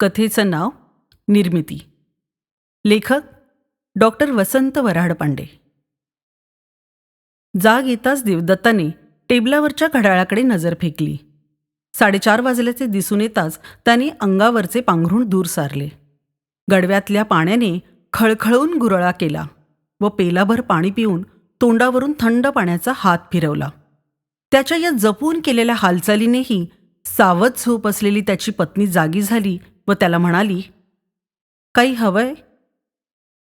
कथेचं नाव निर्मिती. लेखक डॉक्टर वसंत वराड पांडे जाग येताच देवदत्ताने टेबलावरच्या घड्याळाकडे नजर फेकली. साडेचार वाजल्याचे दिसून येताच त्याने अंगावरचे पांघरूण दूर सारले. गडव्यातल्या पाण्याने खळखळून गुरळा केला व पेलाभर पाणी पिऊन तोंडावरून थंड पाण्याचा हात फिरवला. त्याच्या या जपून केलेल्या हालचालीनेही सावध झोप असलेली त्याची पत्नी जागी झाली व त्याला म्हणाली काही हवंय?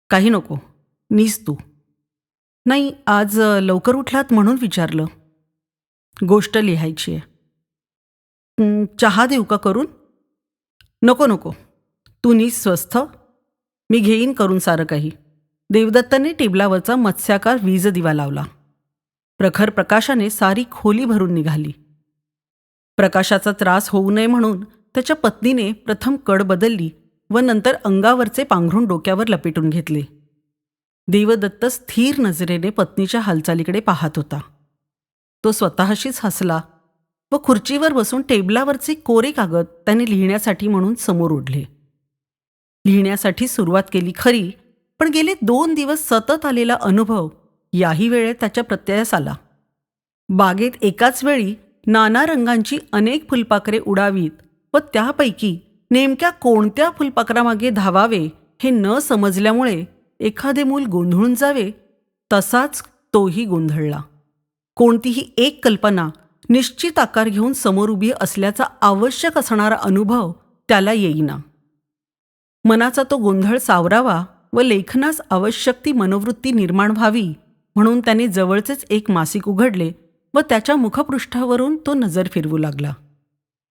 काही नको. नीस तू. नाही आज लवकर उठलात म्हणून विचारलं. गोष्ट लिहायची आहे. चहा देऊ का करून? नको नको. तू नीस स्वस्थ. मी घेईन करून सारं काही. देवदत्ताने टेबलावरचा मत्स्याकार वीज दिवा लावला. प्रखर प्रकाशाने सारी खोली भरून निघाली. प्रकाशाचा त्रास होऊ नये म्हणून त्याच्या पत्नीने प्रथम कड बदलली व नंतर अंगावरचे पांघरून डोक्यावर लपेटून घेतले. देवदत्त स्थिर नजरेने पत्नीच्या हालचालीकडे पाहत होता. तो स्वतःशीच हसला व खुर्चीवर बसून टेबलावरचे कोरे कागद त्याने लिहिण्यासाठी म्हणून समोर ओढले. लिहिण्यासाठी सुरुवात केली खरी पण गेले दोन दिवस सतत आलेला अनुभव याही वेळेत त्याच्या प्रत्ययास आला. बागेत एकाच वेळी नाना रंगांची अनेक फुलपाखरे उडावीत व त्यापैकी नेमक्या कोणत्या फुलपाखरामागे धावावे हे न समजल्यामुळे एखादे मूल गोंधळून जावे तसाच तोही गोंधळला. कोणतीही एक कल्पना निश्चित आकार घेऊन समोर उभी असल्याचा आवश्यक असणारा अनुभव त्याला येईना. मनाचा तो गोंधळ सावरावा व लेखनास आवश्यक ती मनोवृत्ती निर्माण व्हावी म्हणून त्याने जवळचेच एक मासिक उघडले व त्याच्या मुखपृष्ठावरून तो नजर फिरवू लागला.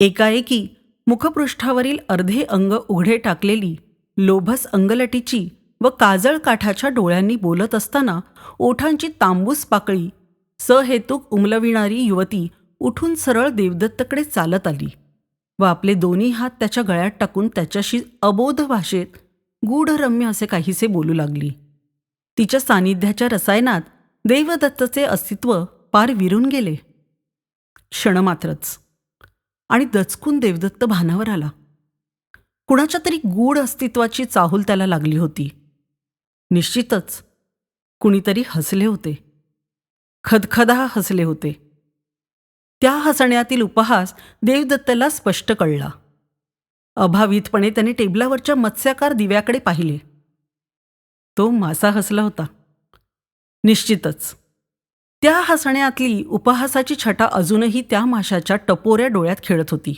एकाएकी मुखपृष्ठावरील अर्धे अंग उघडे टाकलेली लोभस अंगलटीची व काजळ काठाच्या डोळ्यांनी बोलत असताना ओठांची तांबूस पाकळी सहेतुक उमलविणारी युवती उठून सरळ देवदत्तकडे चालत आली. व आपले दोन्ही हात त्याच्या गळ्यात टाकून त्याच्याशी अबोध भाषेत गूढरम्य असे काहीसे बोलू लागली. तिच्या सानिध्याच्या रसायनात देवदत्तचे अस्तित्व पार विरून गेले. क्षणमात्रच. आणि दचकून देवदत्त भानावर आला. कुणाच्या तरी गूढ अस्तित्वाची चाहूल त्याला लागली होती. निश्चितच कुणीतरी हसले होते. खदखदा हसले होते. त्या हसण्यातील उपहास देवदत्तला स्पष्ट कळला. अभावितपणे त्याने टेबलावरच्या मत्स्याकार दिव्याकडे पाहिले. तो मासा हसला होता. निश्चितच त्या हसण्यातली उपहासाची छटा अजूनही त्या माशाच्या टपोऱ्या डोळ्यात खेळत होती.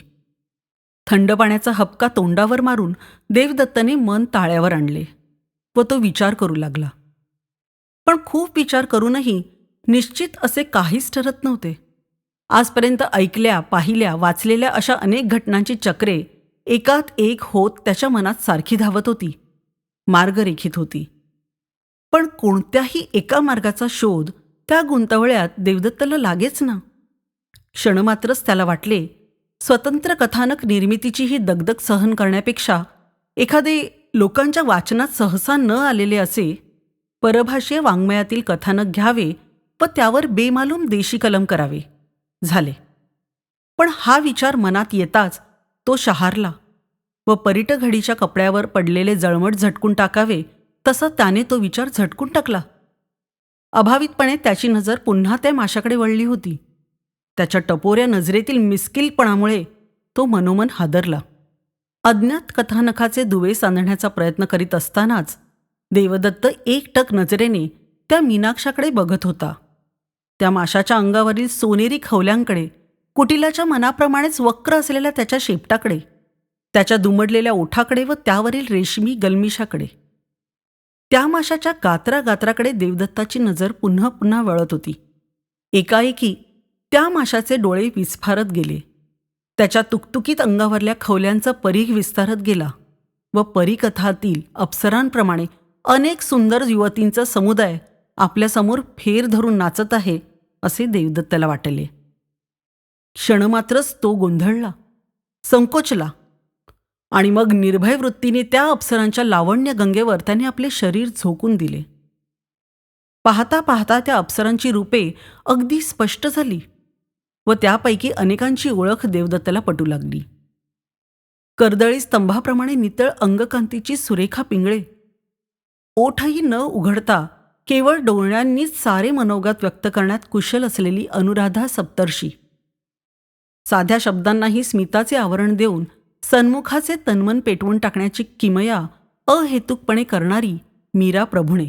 थंड पाण्याचा हपका तोंडावर मारून देवदत्तने मन ताळ्यावर आणले व तो विचार करू लागला. पण खूप विचार करूनही निश्चित असे काहीच ठरत नव्हते. आजपर्यंत ऐकल्या पाहिल्या वाचलेल्या अशा अनेक घटनांची चक्रे एकात एक होत त्याच्या मनात सारखी धावत होती मार्ग रेखित होती. पण कोणत्याही एका मार्गाचा शोध त्या गुंतवळ्यात देवदत्तला लागेच ना. क्षणमात्रच त्याला वाटले स्वतंत्र कथानक निर्मितीची ही दगदग सहन करण्यापेक्षा एखादे लोकांच्या वाचनात सहसा न आलेले असे परभाषीय वाङ्मयातील कथानक घ्यावे व त्यावर बेमालूम देशी कलम करावे झाले. पण हा विचार मनात येताच तो शहारला व परिटघडीच्या कपड्यावर पडलेले जळमट झटकून टाकावे तसा त्याने तो विचार झटकून टाकला. अभावितपणे त्याची नजर पुन्हा त्या माशाकडे वळली होती. त्याच्या टपोऱ्या नजरेतील मिस्किलपणामुळे तो मनोमन हादरला. अज्ञात कथानकाचे दुवे सांधण्याचा प्रयत्न करीत असतानाच देवदत्त एकटक नजरेने त्या मीनाक्षाकडे बघत होता. त्या माशाच्या अंगावरील सोनेरी खवल्यांकडे कुटिलाच्या मनाप्रमाणेच वक्र असलेल्या त्याच्या शेपटाकडे त्याच्या दुमडलेल्या ओठाकडे व त्यावरील रेशमी गलमिशाकडे. त्या माशाच्या गात्रा गात्राकडे देवदत्ताची नजर पुन्हा पुन्हा वळत होती. एकाएकी त्या माशाचे डोळे विस्फारत गेले. त्याच्या तुकतुकीत अंगावरल्या खवल्यांचा परीघ विस्तारत गेला व परीकथातील अप्सरांप्रमाणे अनेक सुंदर युवतींचा समुदाय आपल्यासमोर फेर धरून नाचत आहे असे देवदत्ताला वाटले. क्षणमात्रच तो गोंधळला संकोचला आणि मग निर्भय वृत्तीने त्या अप्सरांच्या लावण्य गंगेवर त्याने आपले शरीर झोकून दिले. पाहता पाहता त्या अप्सरांची रूपे अगदी स्पष्ट झाली व त्यापैकी अनेकांची ओळख देवदत्ताला पटू लागली. कर्दळी स्तंभाप्रमाणे नितळ अंगकांतीची सुरेखा पिंगळे. ओठही न उघडता केवळ डोळ्यांनीच सारे मनोगत व्यक्त करण्यात कुशल असलेली अनुराधा सप्तर्षी. साध्या शब्दांनाही स्मिताचे आवरण देऊन सन्मुखाचे तन्मन पेटवून टाकण्याची किमया अहेतुकपणे करणारी मीरा प्रभुणे.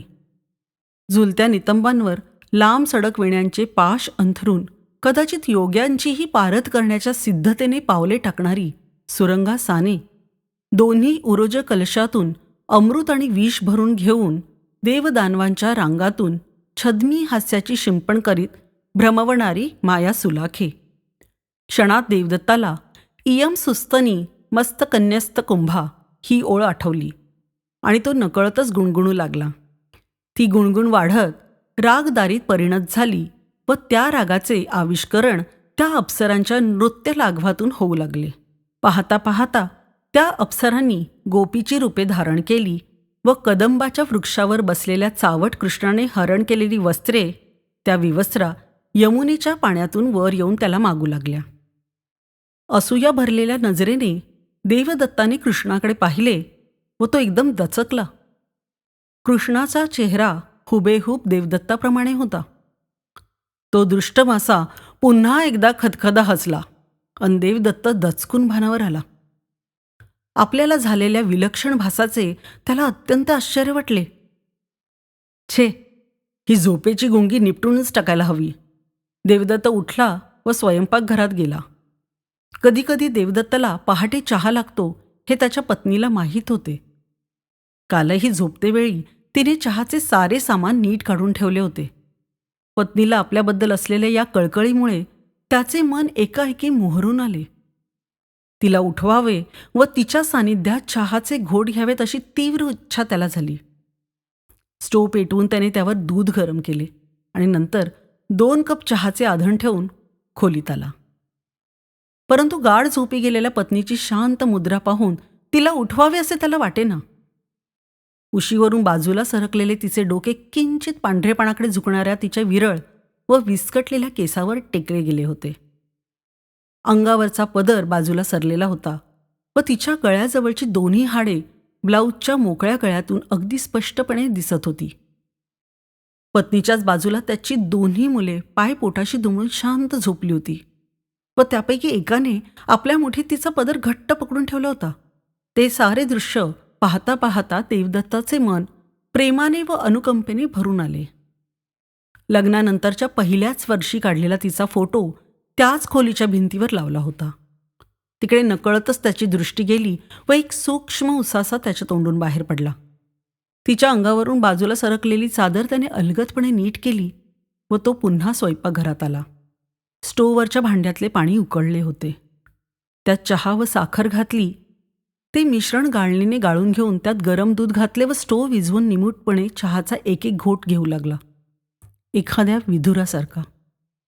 झुलत्या नितंबांवर लांब सडक वेण्यांचे पाश अंथरून कदाचित योग्यांचीही पारत करण्याच्या सिद्धतेने पावले टाकणारी सुरंगा साने. दोन्ही उरोज कलशातून अमृत आणि विष भरून घेऊन देवदानवांच्या रांगातून छद्मी हास्याची शिंपण करीत भ्रमवणारी माया सुलाखे क्षणात देवदत्ताला इयम सुस्तनी मस्त कन्यस्त कुंभा ही ओळ आठवली. आणि तो नकळतच गुणगुणू लागला. ती गुणगुण वाढत रागदारीत परिणत झाली व त्या रागाचे आविष्करण त्या अप्सरांच्या नृत्य लाघवातून होऊ लागले. पाहता पाहता त्या अप्सरांनी गोपीची रूपे धारण केली व कदंबाच्या वृक्षावर बसलेल्या चावट कृष्णाने हरण केलेली वस्त्रे त्या विवस्त्रा यमुनेच्या पाण्यातून वर येऊन त्याला मागू लागल्या. असूया भरलेल्या नजरेने देवदत्ताने कृष्णाकडे पाहिले व तो एकदम दचकला. कृष्णाचा चेहरा हुबेहूब देवदत्ताप्रमाणे होता. तो दृष्टमासा पुन्हा एकदा खदखदा हसला अन देवदत्त दचकून भानावर आला. आपल्याला झालेल्या विलक्षण भासाचे त्याला अत्यंत आश्चर्य वाटले. छे ही झोपेची गुंगी निपटूनच टाकायला हवी. देवदत्त उठला व स्वयंपाकघरात गेला. कधीकधी देवदत्तला पहाटे चहा लागतो हे त्याच्या पत्नीला माहीत होते. कालही झोपतेवेळी तिने चहाचे सारे सामान नीट काढून ठेवले होते. पत्नीला आपल्याबद्दल असलेल्या या कळकळीमुळे त्याचे मन एकाएकी मोहरून आले. तिला उठवावे व तिच्या सानिध्यात चहाचे घोट घ्यावेत अशी तीव्र इच्छा त्याला झाली. स्टोव पेटवून त्याने त्यावर दूध गरम केले आणि नंतर दोन कप चहाचे आधण ठेवून खोलीत आला. परंतु गाढ झोपी गेलेल्या पत्नीची शांत मुद्रा पाहून तिला उठवावे असे त्याला वाटेना. उशीवरून बाजूला सरकलेले तिचे डोके किंचित पांढरेपणाकडे झुकणाऱ्या तिच्या विरळ व विस्कटलेल्या केसावर टेकले गेले होते. अंगावरचा पदर बाजूला सरलेला होता व तिच्या गळ्याजवळची दोन्ही हाडे ब्लाऊजच्या मोकळ्या गळ्यातून अगदी स्पष्टपणे दिसत होती. पत्नीच्याच बाजूला त्याची दोन्ही मुले पाय पोटाशी दुमळून शांत झोपली होती. व त्यापैकी एकाने आपल्या मुठीत तिचा पदर घट्ट पकडून ठेवला होता. ते सारे दृश्य पाहता पाहता देवदत्ताचे मन प्रेमाने व अनुकंपेने भरून आले. लग्नानंतरच्या पहिल्याच वर्षी काढलेला तिचा फोटो त्याच खोलीच्या भिंतीवर लावला होता. तिकडे नकळतच त्याची दृष्टी गेली व एक सूक्ष्म उसासा त्याच्या तोंडून बाहेर पडला. तिच्या अंगावरून बाजूला सरकलेली चादर त्याने अलगदपणे नीट केली व तो पुन्हा स्वयंपाकघरात आला. स्टोवरच्या भांड्यातले पाणी उकळले होते. त्यात चहा व साखर घातली. ते मिश्रण गाळणीने गाळून घेऊन त्यात गरम दूध घातले व स्टोव विझवून निमूटपणे चहाचा एक एक घोट घेऊ लागला. एखाद्या विधुरासारखा.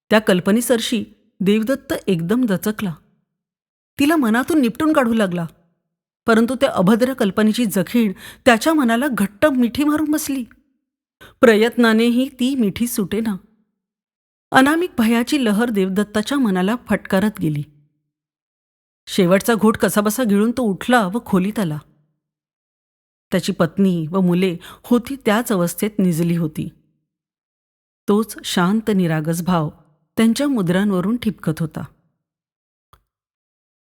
त्या कल्पनेसरशी देवदत्त एकदम दचकला. तिला मनातून निपटून काढू लागला. परंतु त्या अभद्र कल्पनेची जखीण त्याच्या मनाला घट्ट मिठी मारून बसली. प्रयत्नानेही ती मिठी सुटेना. अनामिक भयाची लहर देवदत्ताच्या मनाला फटकारत गेली. शेवटचा घोट कसाबसा गिळून तो उठला व खोलीत आला. त्याची पत्नी व मुले होती त्याच अवस्थेत निजली होती. तोच शांत निरागस भाव त्यांच्या मुद्रांवरून ठिपकत होता.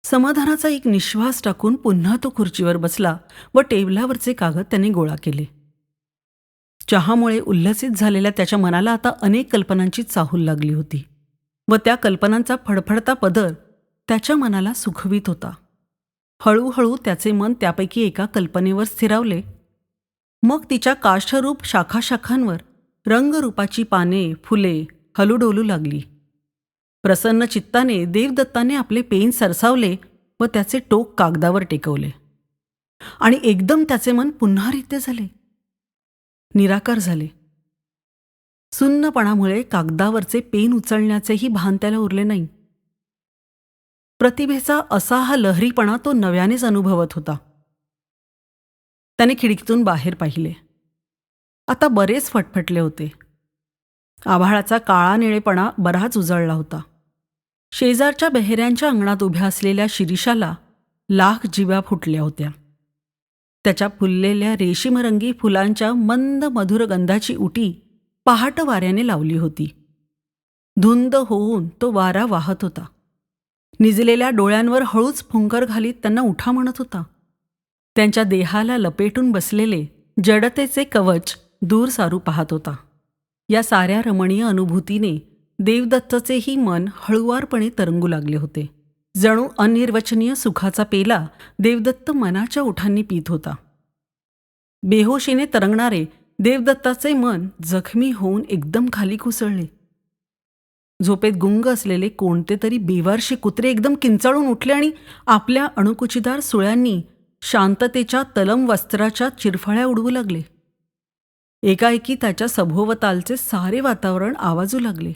समाधानाचा एक निश्वास टाकून पुन्हा तो खुर्चीवर बसला व टेबलावरचे कागद त्याने गोळा केले. चहामुळे उल्हसित झालेल्या त्याच्या मनाला आता अनेक कल्पनांची चाहूल लागली होती. व त्या कल्पनांचा फडफडता पदर त्याच्या मनाला सुखवीत होता. हळूहळू त्याचे मन त्यापैकी एका कल्पनेवर स्थिरावले. मग तिच्या काष्ठरूप शाखाशाखांवर रंगरूपाची पाने फुले हलूडोलू लागली. प्रसन्न चित्ताने देवदत्ताने आपले पेन सरसावले व त्याचे टोक कागदावर टेकवले. आणि एकदम त्याचे मन पुन्हा रित्य झाले. निराकार झाले. सुन्नपणामुळे कागदावरचे पेन उचलण्याचेही भान त्याला उरले नाही. प्रतिभेचा असा हा लहरीपणा तो नव्यानेच अनुभवत होता. त्याने खिडकीतून बाहेर पाहिले. आता बरेच फटफटले होते. आभाळाचा काळा निळेपणा बराच उजळला होता. शेजारच्या बेहेऱ्यांच्या अंगणात उभ्या असलेल्या शिरीषाला लाख जिव्या फुटल्या होत्या. त्याच्या फुललेल्या रेशीमरंगी फुलांच्या मंद मधुर गंधाची उटी पहाट वाऱ्याने लावली होती. धुंद होऊन तो वारा वाहत होता. निजलेल्या डोळ्यांवर हळूच फुंकर घालीत त्यांना उठा म्हणत होता. त्यांच्या देहाला लपेटून बसलेले जडतेचे कवच दूर सारू पाहत होता. या साऱ्या रमणीय अनुभूतीने देवदत्तचेही मन हळुवारपणे तरंगू लागले होते. जणू अनिर्वचनीय सुखाचा पेला देवदत्त मनाच्या ओठांनी पीत होता. बेहोशीने तरंगणारे देवदत्ताचे मन जखमी होऊन एकदम खाली कुसळले. झोपेत गुंग असलेले कोणते तरी बेवारशी कुत्रे एकदम किंचाळून उठले आणि आपल्या अणुकुचीदार सुळ्यांनी शांततेच्या तलम वस्त्राच्या चिरफळ्या उडवू लागले. एकाएकी त्याच्या सभोवतालचे सारे वातावरण आवाजू लागले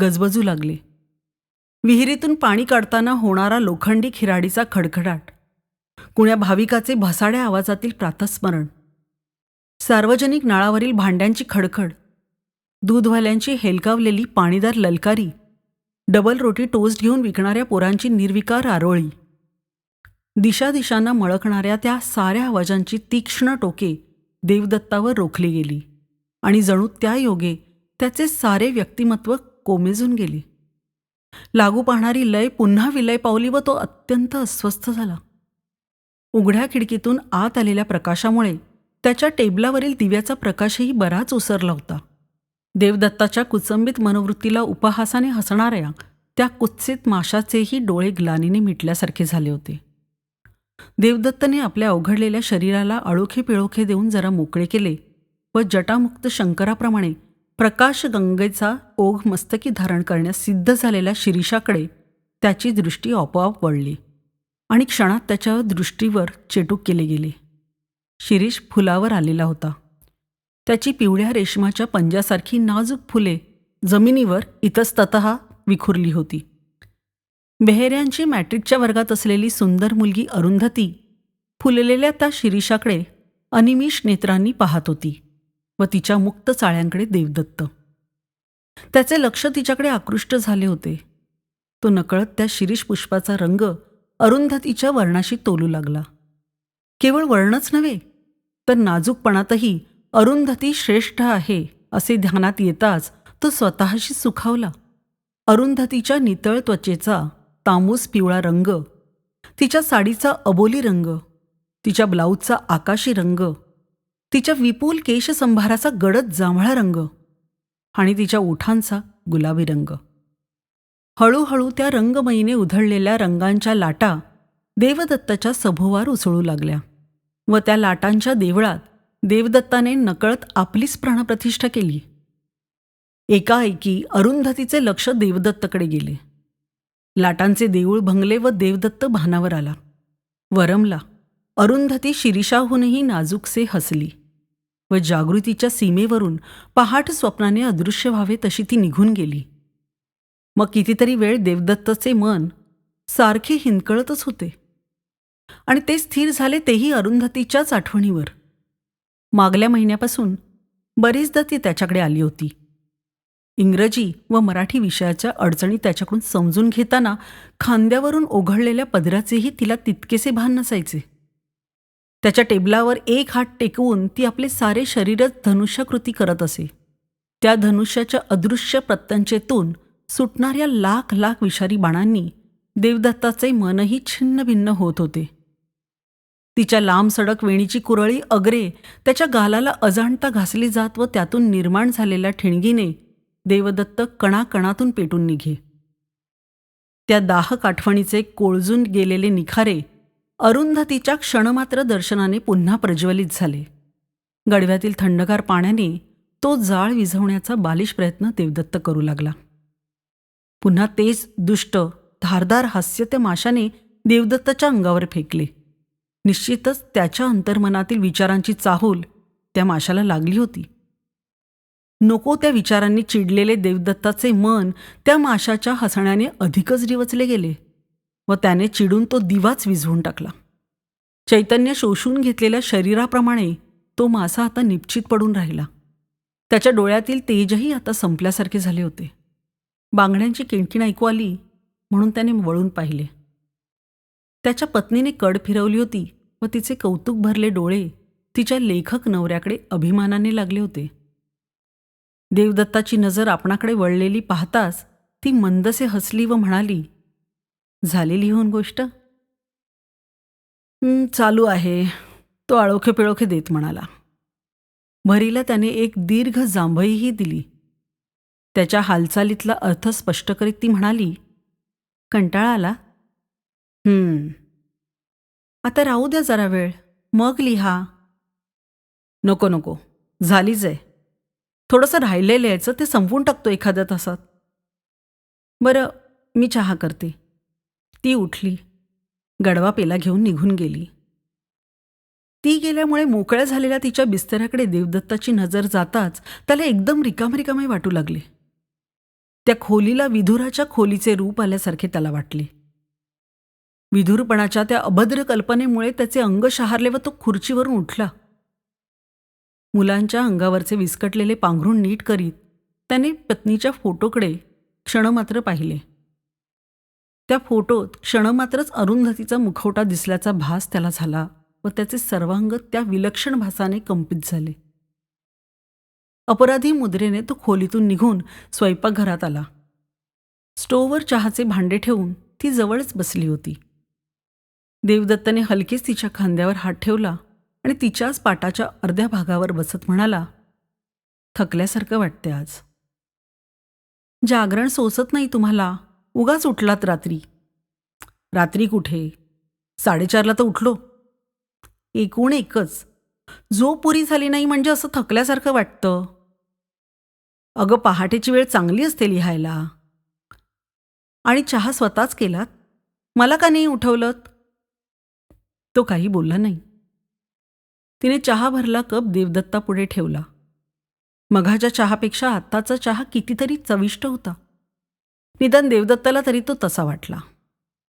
गजबजू लागले. विहिरीतून पाणी काढताना होणारा लोखंडी खिराडीचा खडखडाट. कुण्या भाविकाचे भसाड्या आवाजातील प्रातस्मरण. सार्वजनिक नळावरील भांड्यांची खडखड. दूधवाल्यांची हेलकावलेली पाणीदार ललकारी. डबल रोटी टोस्ट घेऊन विकणाऱ्या पोरांची निर्विकार आरोळी. दिशा दिशांना मळकणाऱ्या त्या साऱ्या आवाजांची तीक्ष्ण टोके देवदत्तावर रोखली गेली. आणि जणू त्या योगे त्याचे सारे व्यक्तिमत्व कोमेजून गेले. लागू पाहणारी लय पुन्हा विलय पावली व तो अत्यंत अस्वस्थ झाला. उघड्या खिडकीतून आत आलेल्या प्रकाशामुळे त्याच्या टेबलावरील दिव्याचा प्रकाशही बराच ओसरला होता. देवदत्ताच्या कुचंबित मनोवृत्तीला उपहासाने हसणाऱ्या त्या कुत्सित माशाचेही डोळे ग्लानीने मिटल्यासारखे झाले होते. देवदत्तने आपल्या अवघडलेल्या शरीराला अळोखे पिळोखे देऊन जरा मोकळे केले व जटामुक्त शंकराप्रमाणे प्रकाशगंगेचा ओघ मस्तकी धारण करण्यास सिद्ध झालेल्या शिरीषाकडे त्याची दृष्टी आपोआप वळली आणि क्षणात त्याच्या दृष्टीवर चेटूक केले गेले. शिरीष फुलावर आलेला होता. त्याची पिवळ्या रेशमाच्या पंजासारखी नाजूक फुले जमिनीवर इतस्तत विखुरली होती. बेहेऱ्यांची मॅट्रिकच्या वर्गात असलेली सुंदर मुलगी अरुंधती फुललेल्या त्या शिरीषाकडे अनिमिष नेत्रांनी पाहत होती. व तिच्या मुक्त चाळ्यांकडे देवदत्त. त्याचे लक्ष तिच्याकडे आकृष्ट झाले होते. तो नकळत त्या शिरीष पुष्पाचा रंग अरुंधतीच्या वर्णाशी तोलू लागला. केवळ वर्णच नव्हे तर नाजूकपणातही अरुंधती श्रेष्ठ आहे असे ध्यानात येताच तो स्वतःशी सुखावला. अरुंधतीच्या नितळ त्वचेचा तांबूस पिवळा रंग तिच्या साडीचा अबोली रंग तिच्या ब्लाऊजचा आकाशी रंग तिच्या विपुल केशसंभाराचा गडद जांभळा रंग आणि तिच्या ओठांचा गुलाबी रंग. हळूहळू त्या रंगमयीने उधळलेल्या रंगांच्या लाटा देवदत्ताच्या सभोवार उसळू लागल्या व त्या लाटांच्या देवळात देवदत्ताने नकळत आपलीच प्राणप्रतिष्ठा केली. एकाएकी अरुंधतीचे लक्ष देवदत्तकडे गेले. लाटांचे देऊळ भंगले व देवदत्त भानावर आला. वरमला अरुंधती शिरीषाहूनही नाजूकसे हसली व जागृतीच्या सीमेवरून पहाट स्वप्नाने अदृश्य व्हावे तशी ती निघून गेली. मग कितीतरी वेळ देवदत्तचे मन सारखे हिंदकळतच होते. आणि ते स्थिर झाले तेही अरुंधतीच्याच आठवणीवर. मागल्या महिन्यापासून बरीचदा ती त्याच्याकडे आली होती. इंग्रजी व मराठी विषयाच्या अडचणी त्याच्याकडून समजून घेताना खांद्यावरून ओघळलेल्या पदराचेही तिला तितकेसे भान नसायचे. त्याच्या टेबलावर एक हात टेकवून ती आपले सारे शरीरच धनुष्यकृती करत असे. त्या धनुष्याच्या अदृश्य प्रत्यंचेतून सुटणाऱ्या लाख लाख विषारी बाणांनी देवदत्ताचे मनही छिन्नभिन्न होत होते. तिच्या लांब सडक वेणीची कुरळी अग्रे त्याच्या गालाला अजाणता घासली जात व त्यातून निर्माण झालेल्या ठिणगीने देवदत्त कणाकणातून पेटून निघे. त्या दाहक आठवणीचे कोळजून गेलेले निखारे अरुंधतीच्या क्षणमात्र दर्शनाने पुन्हा प्रज्वलित झाले. गडव्यातील थंडगार पाण्याने तो जाळ विझवण्याचा बालिश प्रयत्न देवदत्त करू लागला. पुन्हा तेच दुष्ट धारदार हास्य त्या माशाने देवदत्ताच्या अंगावर फेकले. निश्चितच त्याच्या अंतर्मनातील विचारांची चाहूल त्या माशाला लागली होती. नको त्या विचारांनी चिडलेले देवदत्ताचे मन त्या माशाच्या हसण्याने अधिकच रिवचले गेले. व त्याने चिडून तो दिवाच विझवून टाकला. चैतन्य शोषून घेतलेल्या शरीराप्रमाणे तो मासा आता निश्चित पडून राहिला. त्याच्या डोळ्यातील तेजही आता संपल्यासारखे झाले होते. बांगड्यांची किणकिण ऐकू आली म्हणून त्याने वळून पाहिले. त्याच्या पत्नीने कड फिरवली होती व तिचे कौतुक भरले डोळे तिच्या लेखक नवऱ्याकडे अभिमानाने लागले होते. देवदत्ताची नजर आपणाकडे वळलेली पाहताच ती मंदसे हसली व म्हणाली झाली लिहून गोष्ट? चालू आहे. तो आळोखे पिळोखे देत म्हणाला. भरीला त्याने एक दीर्घ जांभईही दिली. त्याच्या हालचालीतला अर्थ स्पष्ट करीत ती म्हणाली कंटाळा आला. हम्म आता राहू द्या जरा वेळ. मग लिहा. नको नको. झालीच आहे. थोडंसं राहिलेलं लिहायचं ते संपवून टाकतो एखाद्या तासात. बरं मी चहा करते. ती उठली. गडवा पेला घेऊन निघून गेली. ती गेल्यामुळे मोकळ्या झालेल्या तिच्या बिस्तऱ्याकडे देवदत्ताची नजर जाताच त्याला एकदम रिकामे रिकामे वाटू लागले. त्या खोलीला विधुराच्या खोलीचे रूप आल्यासारखे त्याला वाटले. विधुरपणाच्या त्या अभद्र कल्पनेमुळे त्याचे अंग शहारले व तो खुर्चीवरून उठला. मुलांच्या अंगावरचे विस्कटलेले पांघरून नीट करीत त्याने पत्नीच्या फोटोकडे क्षणमात्र पाहिले. त्या फोटोत क्षणमात्रच अरुंधतीचा मुखवटा दिसल्याचा भास त्याला झाला व त्याचे सर्वांग त्या विलक्षण भासाने कंपित झाले. अपराधी मुद्रेने तो खोलीतून निघून स्वयंपाकघरात आला. स्टोवर चहाचे भांडे ठेवून ती जवळच बसली होती. देवदत्तने हलकेच तिच्या खांद्यावर हात ठेवला आणि तिच्याच पाटाच्या अर्ध्या भागावर बसत म्हणाला थकल्यासारखं वाटते आज. जागरण सोसत नाही तुम्हाला? उगाच उठलात रात्री. रात्री कुठे? साडेचारला तर उठलो. एकूण एकच. झोप पुरी झाली नाही म्हणजे असं थकल्यासारखं वाटतं. अगं पहाटेची वेळ चांगली असते लिहायला. आणि चहा स्वतःच केलात? मला का नाही उठवलं तो काही बोलला नाही. तिने चहा भरला कप देवदत्तापुढे ठेवला. मघाच्या चहापेक्षा आत्ताचा चहा कितीतरी चविष्ट होता. निदान देवदत्ताला तरी तो तसा वाटला.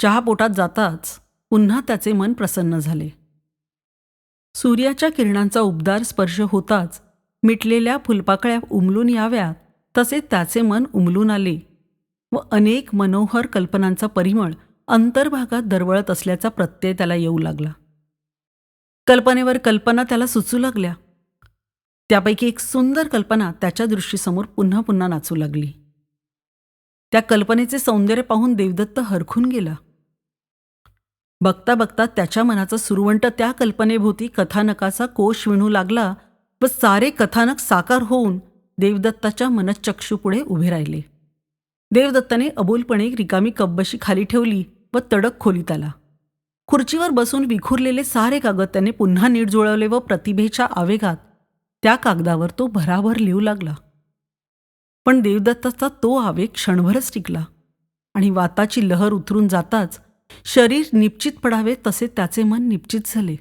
चहा पोटात जाताच पुन्हा त्याचे मन प्रसन्न झाले. सूर्याच्या किरणांचा उबदार स्पर्श होताच मिटलेल्या फुलपाकळ्या उमलून याव्यात तसे त्याचे मन उमलून आले व अनेक मनोहर कल्पनांचा परिमळ अंतर्भागात दरवळत असल्याचा प्रत्यय त्याला येऊ लागला. कल्पनेवर कल्पना त्याला सुचू लागल्या. त्यापैकी एक सुंदर कल्पना त्याच्या दृष्टीसमोर पुन्हा पुन्हा नाचू लागली. त्या कल्पनेचे सौंदर्य पाहून देवदत्त हरखून गेला. बघता बघता त्याच्या मनाचा सुरवंट त्या कल्पनेभोवती कथानकाचा कोश विणू लागला व सारे कथानक साकार होऊन देवदत्ताच्या मनचक्षूपुढे उभे राहिले. देवदत्ताने अबोलपणे रिकामी कब्बशी खाली ठेवली व तडक खोलीत आला. खुर्चीवर बसून विखुरलेले सारे कागद त्याने पुन्हा नीट जुळवले व प्रतिभेच्या आवेगात त्या कागदावर तो भराभर लिहू लागला. पण देवदत्ताचा तो आवेग क्षणभरच टिकला आणि वाताची लहर उतरून जाताच शरीर निश्चित पडावे तसे त्याचे मन निश्चित झाले.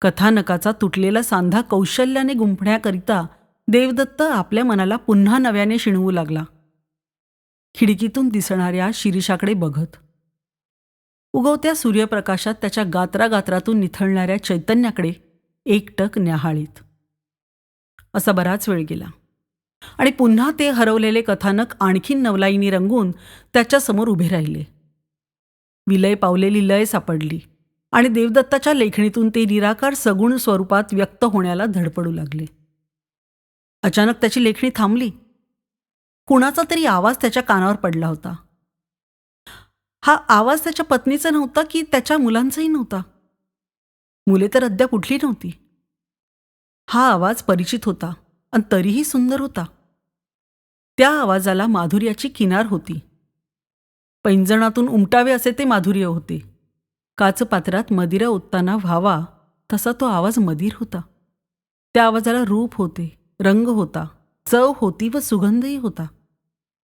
कथानकाचा तुटलेला सांधा कौशल्याने गुंफण्याकरिता देवदत्त आपल्या मनाला पुन्हा नव्याने शिणवू लागला. खिडकीतून दिसणाऱ्या शिरीषाकडे बघत. उगवत्या सूर्यप्रकाशात त्याच्या गात्रागात्रातून निथळणाऱ्या चैतन्याकडे एकटक न्याहाळीत. असा बराच वेळ गेला. आणि पुन्हा ते हरवलेले कथानक आणखीन नवलाईनी रंगून त्याच्यासमोर उभे राहिले. विलय पावलेली लय सापडली आणि देवदत्ताच्या लेखणीतून ते निराकार सगुण स्वरूपात व्यक्त होण्याला धडपडू लागले. अचानक त्याची लेखणी थांबली. कुणाचा तरी आवाज त्याच्या कानावर पडला होता. हा आवाज त्याच्या पत्नीचा नव्हता की त्याच्या मुलांचाही नव्हता? मुले तर अद्याप कुठली नव्हती. हा आवाज परिचित होता. आणि तरीही सुंदर होता. त्या आवाजाला माधुर्याची किनार होती. पैंजणातून उमटावे असे ते माधुर्य होते. काचपात्रात मदिरा ओतताना व्हावा तसा तो आवाज मदिर होता. त्या आवाजाला रूप होते रंग होता चव होती व सुगंधही होता.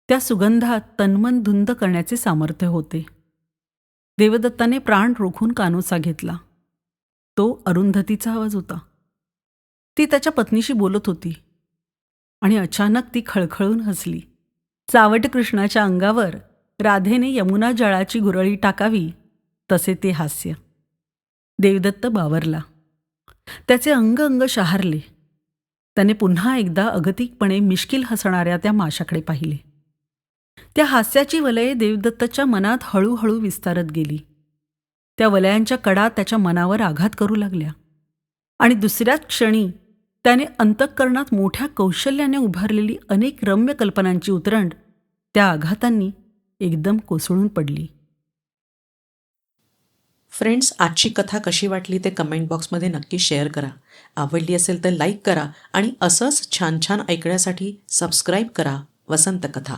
त्या सुगंधात तन्मन धुंद करण्याचे सामर्थ्य होते. देवदत्ताने प्राण रोखून कानोसा घेतला. तो अरुंधतीचा आवाज होता. ती त्याच्या पत्नीशी बोलत होती. आणि अचानक ती खळखळून हसली. चावट कृष्णाच्या अंगावर राधेने यमुना जळाची गुरळी टाकावी तसे ते हास्य. देवदत्त बावरला. त्याचे अंग अंग शहारले. त्याने पुन्हा एकदा अगतिकपणे मिश्किल हसणाऱ्या त्या माशाकडे पाहिले. त्या हास्याची वलये देवदत्तच्या मनात हळूहळू विस्तारत गेली. त्या वलयांच्या कडा त्याच्या मनावर आघात करू लागल्या. आणि दुसऱ्याच क्षणी त्याने अंतःकरणात मोठ्या कौशल्याने उभारलेली अनेक रम्य कल्पनांची उतरंड त्या आघातांनी एकदम कोसळून पडली. फ्रेंड्स आजची कथा कशी वाटली ते कमेंट बॉक्समध्ये नक्की शेअर करा. आवडली असेल तर लाईक करा आणि असंच छान छान ऐकण्यासाठी सबस्क्राईब करा. वसंत कथा.